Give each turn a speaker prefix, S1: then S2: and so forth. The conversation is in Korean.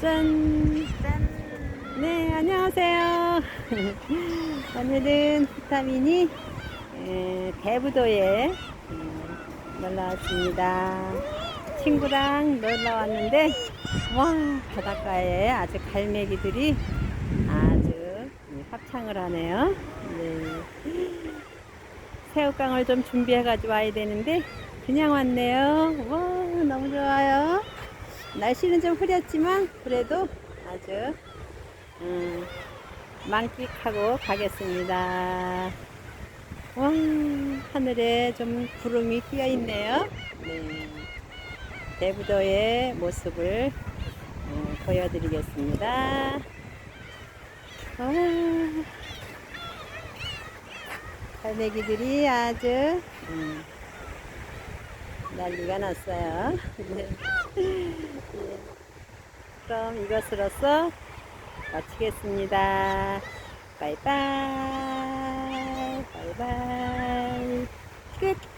S1: 짠!
S2: 짠.
S1: 네, 안녕하세요. 오늘은 비타민이 에, 대부도에 음, 놀러 왔습니다. 친구랑 놀러 왔는데, 와, 바닷가에 아주 갈매기들이 아주 합창을 하네요. 네. 새우깡을 좀 준비해가지고 와야 되는데, 그냥 왔네요. 와. 날씨는 좀 흐렸지만, 그래도 아주 음, 만끽하고 가겠습니다. 와, 하늘에 좀 구름이 끼어 있네요. 네. 대부도의 모습을 어, 보여드리겠습니다. 와, 갈매기들이 아주 음, 난리가 났어요. 그럼 이것으로써 마치겠습니다. 바이바이. 바이바이. 끝.